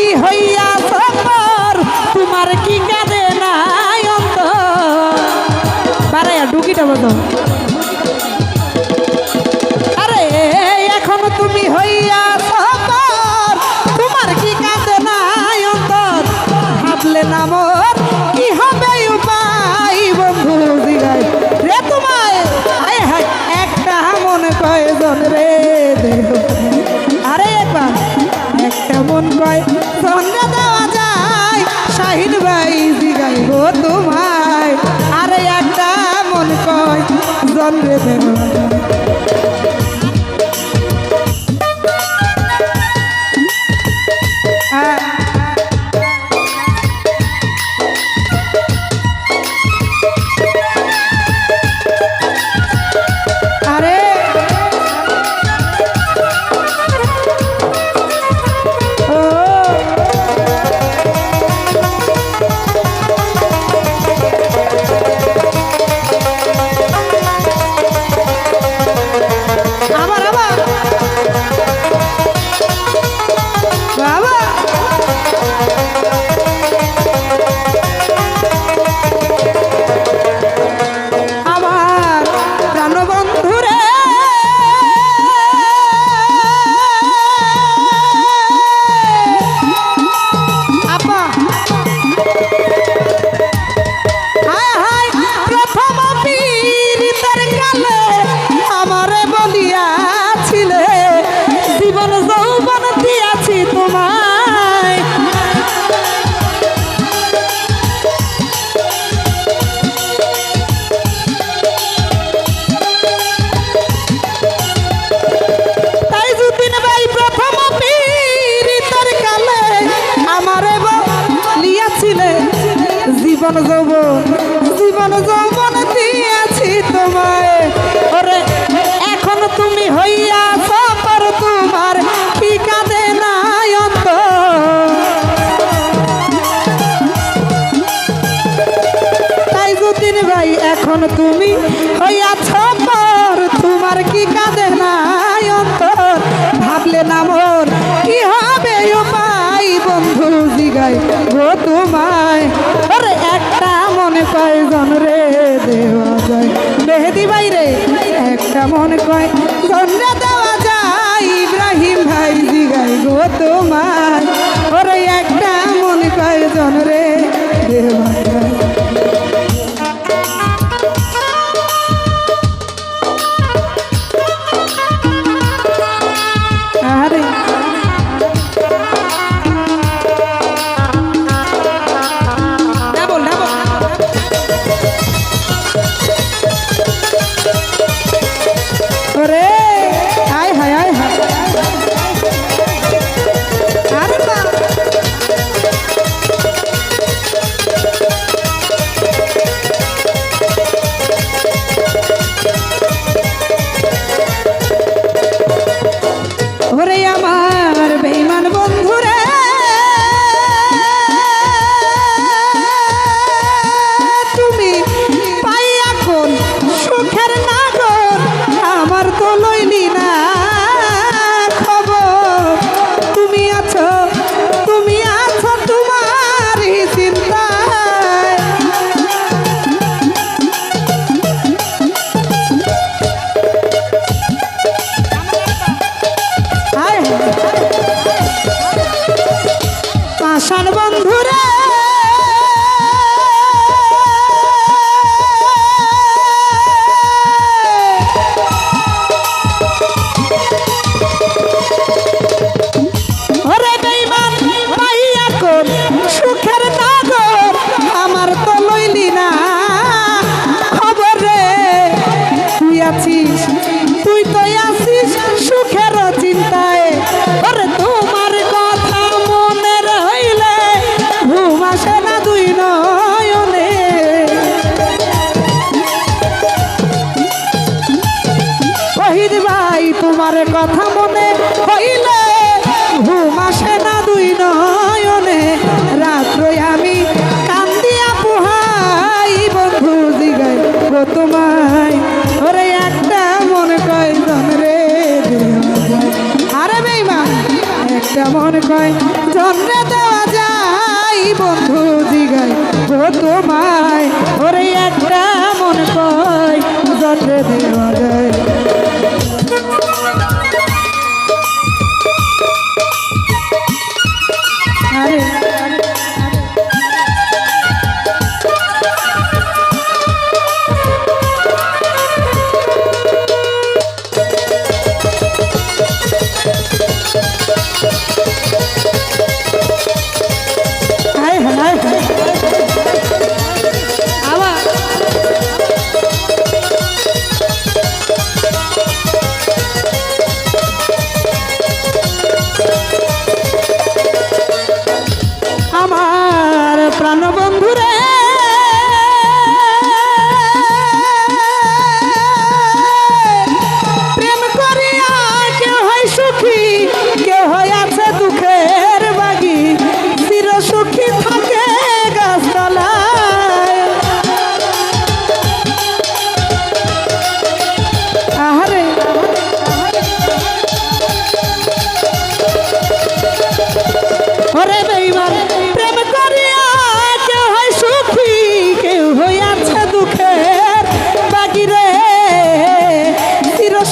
তুমি হইয়া সফর, তোমার কি কাঁদে নাই অন্তর? বাড়াইয়া ঢুকিটা বলো আরে, এখন তুমি হইয়া সফর, তোমার কি কাঁদে নাই অন্তর? ভাবলে না কি হবে উপায় বন্ধু জিগাই রে তোমায় হায় হায়, একটা মন কয়জন রে? জন্মে দেওয়া জীবন যৌবন জীবন যৌবন দিয়াছি তোমায়। ওরে, এখন তুমি হইয়া সফর তোমার কাঁদে নাই অন্তর তাই যতীন ভাই, এখন তুমি হইয়াছ, পর তোমার কি কাঁদে নাই অন্তর ভাবলে না মোর, কি হবে উপায় বন্ধু জিগাই গো তোমায়। রে দেওয়া যায়। মেহেদি ভাই রে, একটা মন কয় রে দেওয়া যায়, ইব্রাহিম ভাই দিগাই গো তোমার ওরে একটা মন কয়, জন রে দেওয়া রে দেওয়া যায়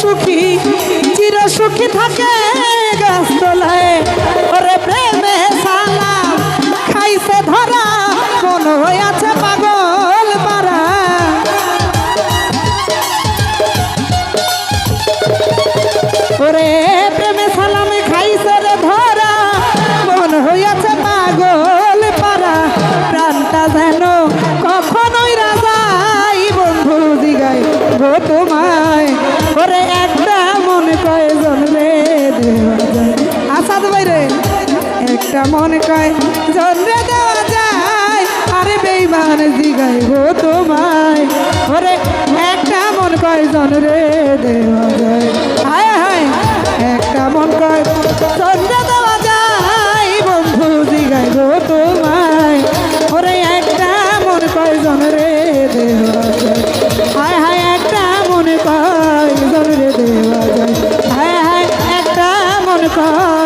সুখী, চির সুখী থাকে গাছতলায়। ওরে প্রেমে সালাম খাইছে ধরা, মন আছে পাগল পারা ওরে একটা মন কয়? জন রে দেওয়া যায়, আরে বেইমান দিগাই গো তোমায়। ওরে, একটা মন কয়জন রে দেওয়া যায়। হায় হায়, একটা মন কয় জন রে দেওয়া যায়, বন্ধু দিগাই গো তোমায়। ওরে, একটা মন কয়জন রে দেওয়া যায়। হায় হায়, একটা মন কয়জন রে দেওয়া যায়। হায় হায়, একটা মন কয়